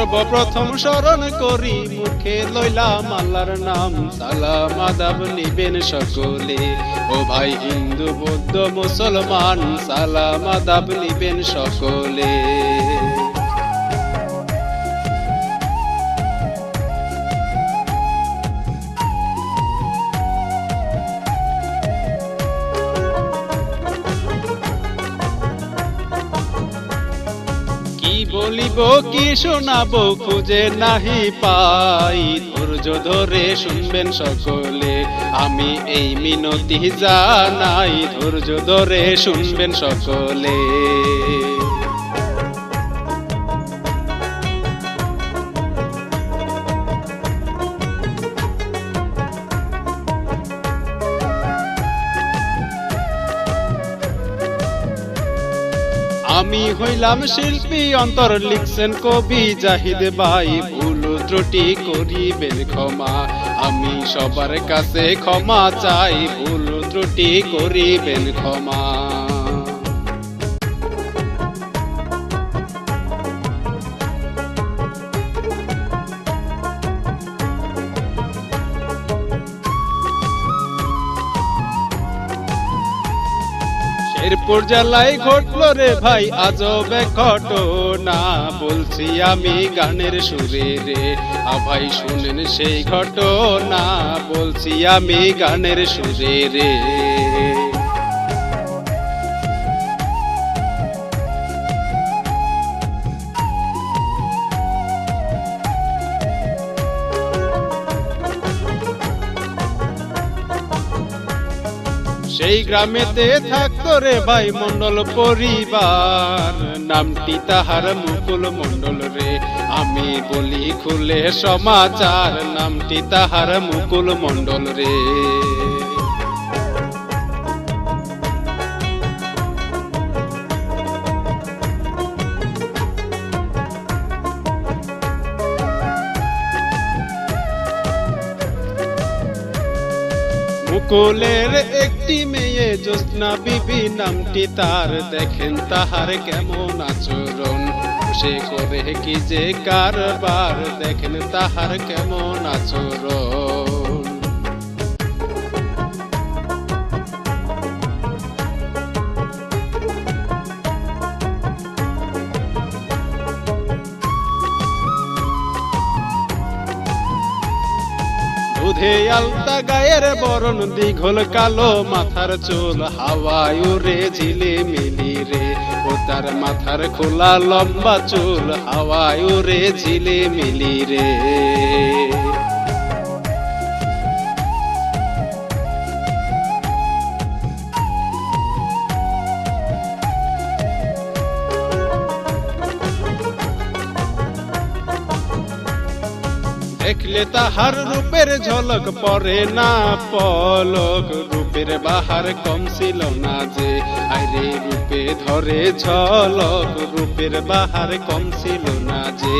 সর্বপ্রথম স্মরণ করি, মুখে লইলাম আল্লাহর নাম। সালাম, আদাব নিবেন সকলে। ও ভাই হিন্দু, বৌদ্ধ, মুসলমান, সালাম, আদাব নিবেন সকলে। শোনাবো, খুঁজে নাহি পাই। ধৈর্য ধরে শুনবেন সকলে, আমি এই মিনতি জানাই। ধৈর্য ধরে শুনবেন সকলে। হইলাম শিল্পী, অন্তর লিখছেন কবি জাহিদ ভাই। ভুল ত্রুটি করিবেন ক্ষমা, আমি সবার কাছে ক্ষমা চাই। ভুল ত্রুটি করিবেন ক্ষমা। শেরপুর জেলায় ঘটলো রে ভাই, আজব ঘটনা। বলছি আমি গানের সুরে রে, আ ভাই শুনেন সেই ঘটনা। বলছি আমি গানের সুরে রে। সেই গ্রামেতে থাকতো রে ভাই মন্ডল পরিবার। নামটি তাহার মুকুল মন্ডল রে। আমি বলি খুলে সমাচার, নামটি তাহার মুকুল মন্ডল রে। মুকুলের একটি জ্যোৎস্না বিবি নামটি তার। দেখেন তাহার কেমন আচরণ। সে করে কি যে কারবার। দেখেন তাহার কেমন আচরণ। দুধে আলতা গায়ের বরণ, দীঘল কালো মাথার চুল, হাওয়ায় রে ঝিলে মিলি রে। ও তার মাথার খোলা লম্বা চুল, হাওয়ায় রে ঝিলে মিলি রে। দেখলে তাহার রূপের ঝলক পরে না, পলক রূপের বাহার কম ছিল না যে। আরে রূপে ধরে ঝলক রূপের বাহার কম ছিল না যে।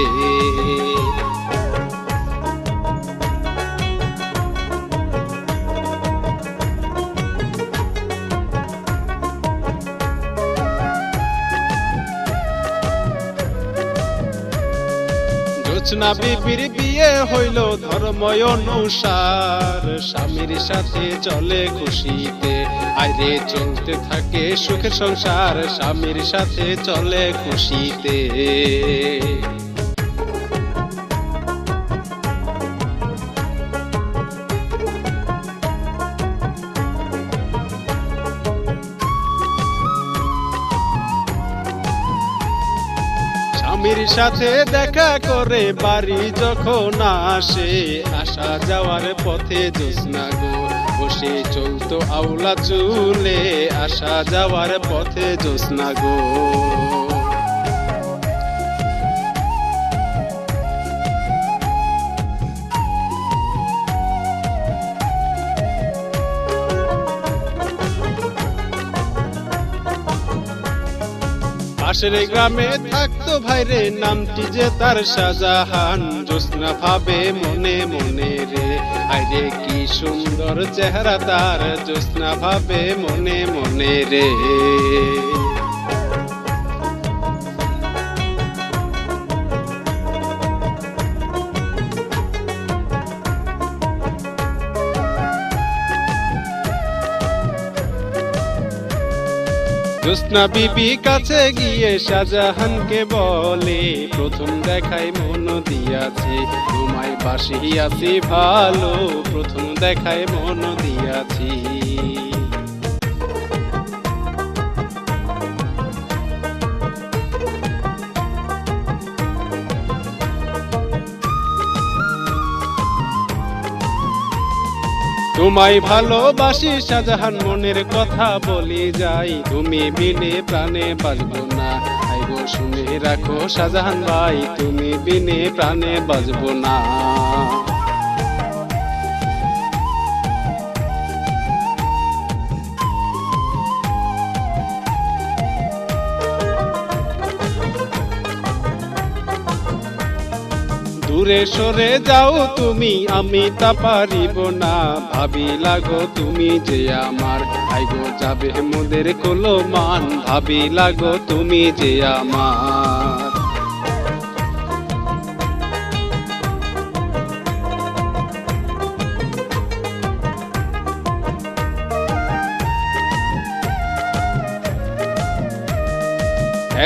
জোৎস্না বিবির বিয়ে হইল ধর্ম অনুসার। স্বামীর সাথে চলে খুশিতে, আইরে চলতে থাকে সুখের সংসার। স্বামীর সাথে চলে খুশিতে। সাথে দেখা করে বাড়ি যখন আসে, আসা যাওয়ার পথে জোৎস্না গো, বসে চলতো আউলা চুলে, আসা যাওয়ার পথে জোৎস্না গো। পাশের গ্রামে থাকতো ভাইরে, নামটি যে তার শাহজাহান। জ্যোৎস্না ভাবে মনে মনে রে আরে কি সুন্দর চেহারা তার। জ্যোৎস্না ভাবে মনে মনে রে। জোসনা বিবি কাছে গিয়ে শাহজাহানকে বলে, প্রথম দেখায় মন দিয়াছি তোমায় বাসিয়াছি ভালো, প্রথম দেখায় মন দিয়াছি। তোমায় ভালোবাসি, শাহজাহান মনের কথা বলি যাই। তুমি বিনে প্রাণে বাজব না। আইগো শুনে রাখো, শাহজাহান ভাই, তুমি বিনে প্রাণে বাজব না। দূরে সরে যাও তুমি, আমি তা পারিব না। ভাবি, লাগো তুমি যে আমার। আইগো যাবে মোদের কোলো মান ভাবি, লাগো তুমি যে আমার।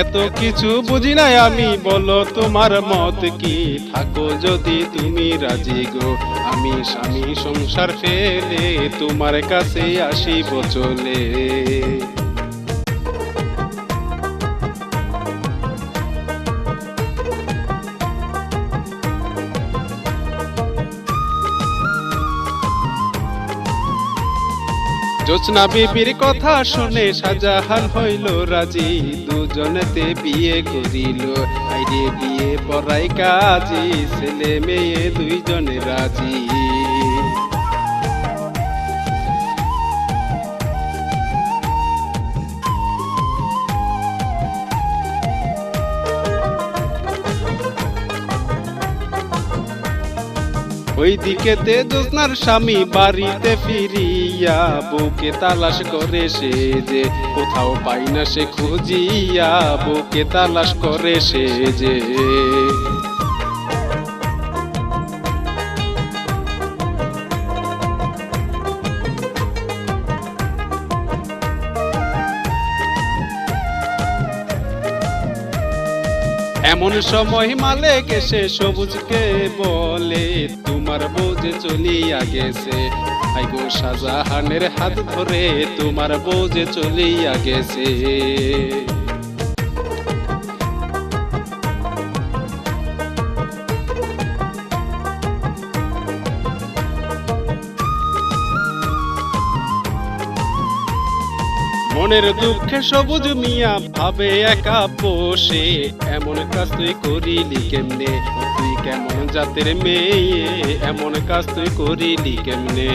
এত কিছু বুঝি নাই আমি, বলো তোমার মত কি? থাকো যদি তুমি রাজি গো, আমি স্বামী সংসার ফেলে তোমার কাছে আসি চলে। জোৎস্না বিবির কথা শুনে সাজাহান হইল রাজি। দুজনেতে বিয়ে করিল। আইরে বিয়ে পড়াই কাজি, ছেলে মেয়ে দুইজনে রাজি। ওই দিকেতে জোসনার স্বামী বাড়িতে ফিরিয়া বুকে তালাশ করে সে যে, কোথাও পাই না সে খুঁজিয়া বুকে তালাশ করে সে যে। সময় মালিক গেছে, সবুজকে বলে তোমার বোঝে চলিয়া গেছে। আইগো শাহজাহানের হাত ধরে তোমার যে চলিয়া গেছে। মনের দুঃখে সবুজ মিয়া ভাবে একা বসে। এমন কাজ তুই করিলি কেমনে? তুই কেমন জাতের মেয়ে? এমন কাজ তুই করিলি কেমনে?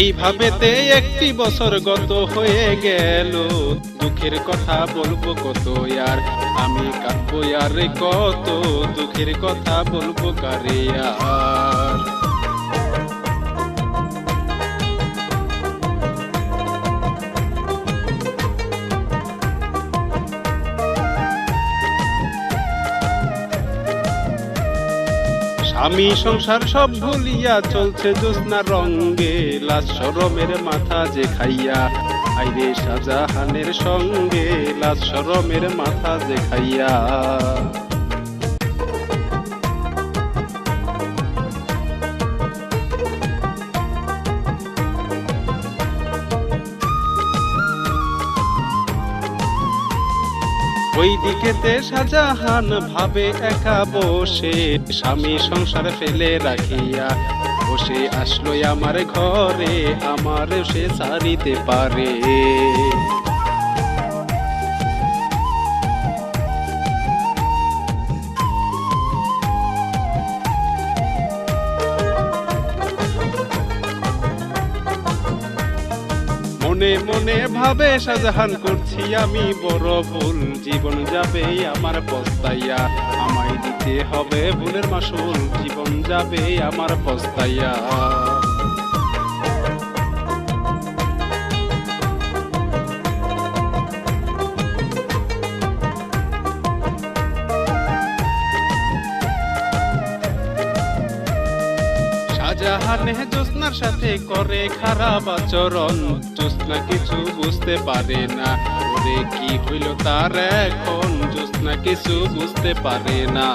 এইভাবেতে একটি বছর গত হয়ে গেল। দুঃখের কথা বলব কত আর? আমি কাঁদবো আর কত দুঃখের কথা বলব কারে আর? স্বামী সংসার সব ভুলিয়া চলছে জ্যোৎস্না রঙ্গে। লাশ সরমের মাথা যে খাইয়া আইরে শাহজাহানের সঙ্গে লাজ সরমের মাথা যে খাইয়া ওই দিকেতে সাজাহান ভাবে একা বসে, স্বামী সংসার ফেলে রাখিয়া বসে আসলো আমার ঘরে আমার সে সারিতে পারে। মনে ভাবে সাজাহান করছি আমি, বড় ভুল। জীবন যাবে আমার পস্তাইয়া। আমায় দিতে হবে ভুলের মাসুল। জীবন যাবে আমার পস্তাইয়া। শাহজাহানে জ্যোৎস্নার সাথে করে খারাপ আচরণ। জ্যোৎস্না কিছু বুঝতে পারে না। ওরে কি হইল তার এখন? জ্যোৎস্না কিছু বুঝতে পারে না।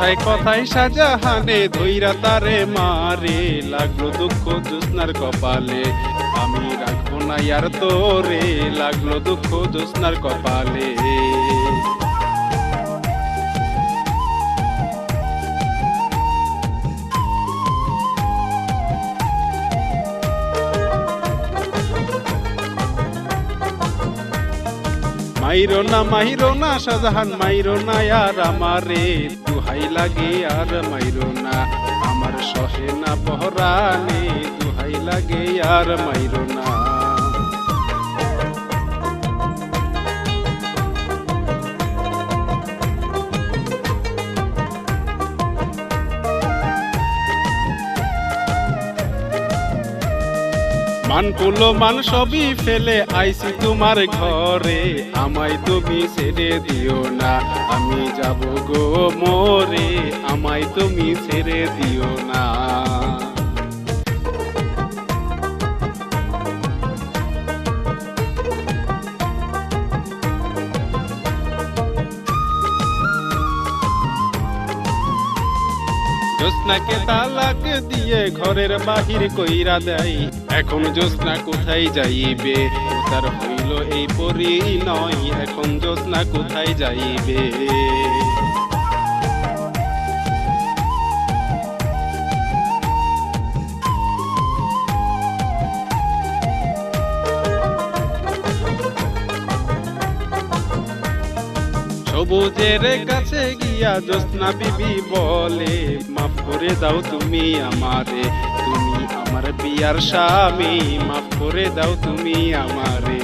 কথায় কথায় শাহজাহানে ধৈরা তারে মারে, লাগল দুঃখ জ্যোৎস্নার কপালে। আমি রাখব না ইয়ার তোরে, লাগল দুঃখ জ্যোৎস্নার কপালে। মাইরো না মাইরো না, শাহজাহান মাইরো না আর আমারে দুহাই লাগে আর মাইরো না, আমার সহে না পহরানে দুহাই লাগে আর মাইরো না। মান পুলো মান সবই ফেলে আইসি তোমার ঘরে। আমায় তুমি ছেড়ে দিও না। আমি যাব গো মোরে, আমায় তুমি ছেড়ে দিও না। জ্যোৎস্নাকে তালাক দিয়ে ঘরের বাহির কইরা দেয়। এখন জ্যোৎস্না কোথায় যাইবে? তার হইল এই পরি নয় এখন জ্যোৎস্না কোথায় যাইবে? সবুজের কাছে গিয়া জ্যোৎস্না বিবি বলে, মাফ করে দাও তুমি আমারে, তুমি আমার বিয়ার স্বামী, মাফ করে দাও তুমি আমারে।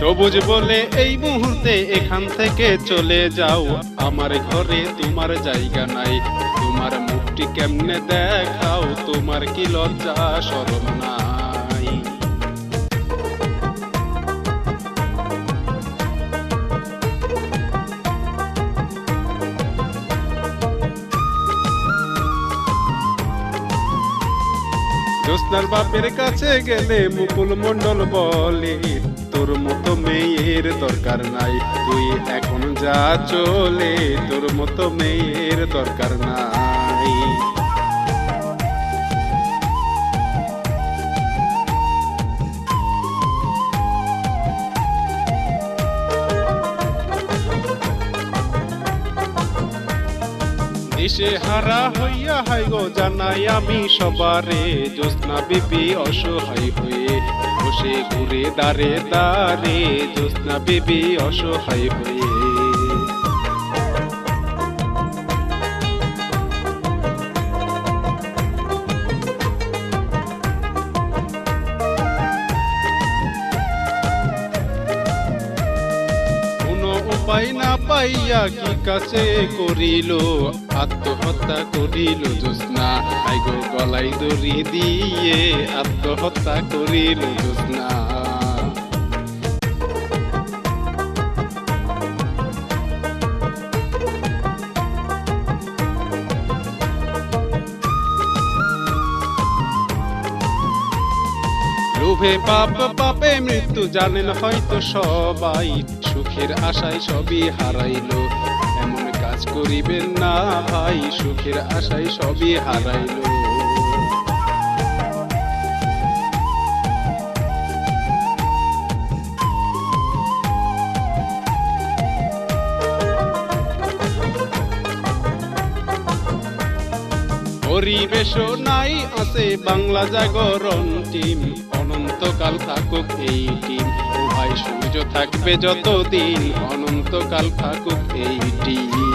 সবুজ বলে এই মুহূর্তে এখান থেকে চলে যাও। আমার ঘরে তোমার জায়গা নাই। তোমার মুখটি কেমনে দেখাও? তোমার কি লজ্জা? শরম নাই জ্যোৎস্নার বাপের কাছে গেলে মুকুল মন্ডল বলে, তোর মতো মেয়ের দরকার নাই, তুই এখন যা চলে, তোর মতো মেয়ের দরকার নাই। দেশে হারা হইয়া হাই গো জানাই আমি সবারে। জ্যোৎস্না বিবি অসহায় হয়ে বসে ঘুরে দাঁড়ে দাঁড়ে জ্যোৎস্না বিবি অসহায় হয়ে পাইয়া কি কাছে করিল? আত্মহত্যা করিল জোৎস্না আইগো গলাই দড়ি দিয়ে আত্মহত্যা করিল জ্যোৎস্না। লোভে পাপ, পাপে মৃত্যু জানেন হয়তো সবাই। সুখের আশায় সবই হারাইল। এমন কাজ করিবেন না ভাই, সুখের আশায় সবই হারাইলো। পরিবেশও নাই আছে বাংলা জাগরণ টিম। অনন্তকাল থাকুক এই টিম। ভাই সূর্য থাকবে যতদিন। অনন্তকাল থাকুক এই টিম।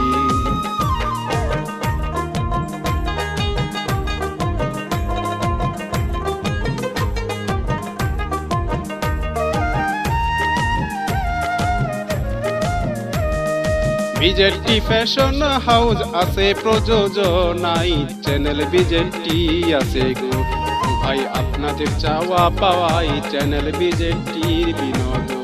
বিজেটি ফ্যাশন হাউস আছে প্রযোজনাই চ্যানেল বিজেটি আছে গো। ভাই, আপনাদের চাওয়া পাওয়াই চ্যানেল বিজেটির বিনোদন।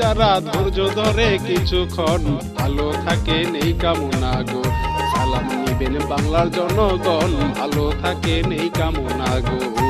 যারা ধৈর্য ধরে কিছুক্ষণ ভালো থাকেন এই কামনা গো। সালাম নিবেন বাংলার জনগণ, ভালো থাকেন এই কামনা গো।